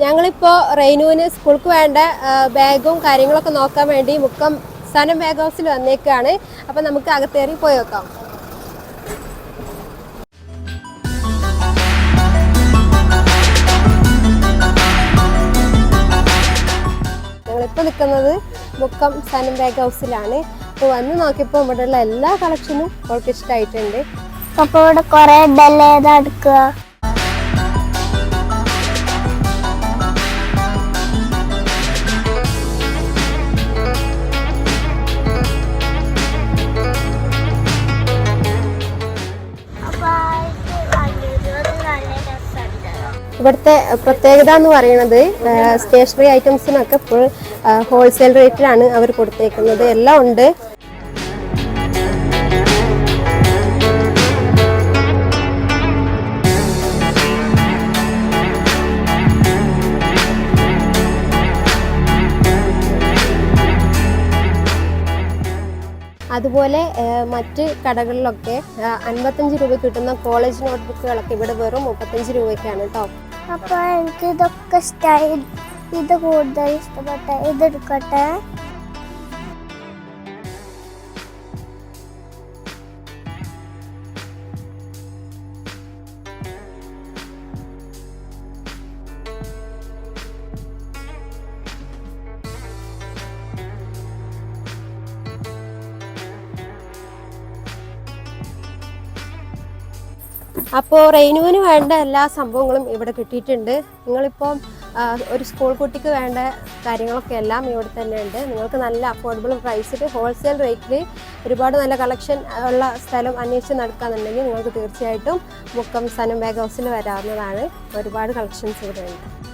School റെയിനുവിന് സ്കൂൾക്ക് വേണ്ട ബാഗും കാര്യങ്ങളൊക്കെ നോക്കാൻ വേണ്ടി മുക്കം സ്ഥലം ബാഗ് ഹൗസിൽ വന്നേക്കാണ്. അപ്പൊ നമുക്ക് അകത്തേറി പോയി നോക്കാം ഞങ്ങളിപ്പോൾ നിൽക്കുന്നത് മുക്കം സനം ബാഗ് ഹൗസിലാണ്. അപ്പോൾ വന്ന് നോക്കിയപ്പോൾ ഇവിടെയുള്ള എല്ലാ കളക്ഷനും അവൾക്ക് ഇഷ്ടമായിട്ടുണ്ട് അപ്പോൾ ഇവിടെ കുറേ ഉണ്ടല്ലേ ഏതാ ഇവിടുത്തെ പ്രത്യേകത എന്ന് പറയുന്നത് സ്റ്റേഷനറി ഐറ്റംസിനൊക്കെ ഫുൾ ഹോൾസെയിൽ റേറ്റിലാണ് അവർ കൊടുത്തേക്കുന്നത്. എല്ലാം ഉണ്ട്. അതുപോലെ മറ്റ് കടകളിലൊക്കെ അൻപത്തഞ്ച് രൂപ കിട്ടുന്ന കോളേജ് നോട്ട്ബുക്കുകളൊക്കെ ഇവിടെ വെറും മുപ്പത്തഞ്ച് രൂപയ്ക്കാണ് കേട്ടോ അപ്പൊ എനിക്ക് ഇതൊക്കെ ഇഷ്ടമായി ഇത് കൂടുതൽ ഇഷ്ടപ്പെട്ട ഇത് അപ്പോൾ റെയിനുവിന് വേണ്ട എല്ലാ സംഭവങ്ങളും ഇവിടെ കിട്ടിയിട്ടുണ്ട്. നിങ്ങളിപ്പം ഒരു സ്കൂൾ കുട്ടിക്ക് വേണ്ട കാര്യങ്ങളൊക്കെ എല്ലാം ഇവിടെ തന്നെ ഉണ്ട്. നിങ്ങൾക്ക് നല്ല അഫോർഡബിൾ പ്രൈസിൽ ഹോൾസെയിൽ റേറ്റിൽ ഒരുപാട് നല്ല കളക്ഷൻ ഉള്ള സ്ഥലം അന്വേഷിച്ച് നടക്കാന്നുണ്ടെങ്കിൽ നിങ്ങൾക്ക് തീർച്ചയായിട്ടും മുക്കം സനം ബാഗ് ഹൗസിൽ വരാവുന്നതാണ്. ഒരുപാട് കളക്ഷൻസ് ഇവിടെ ഉണ്ട്.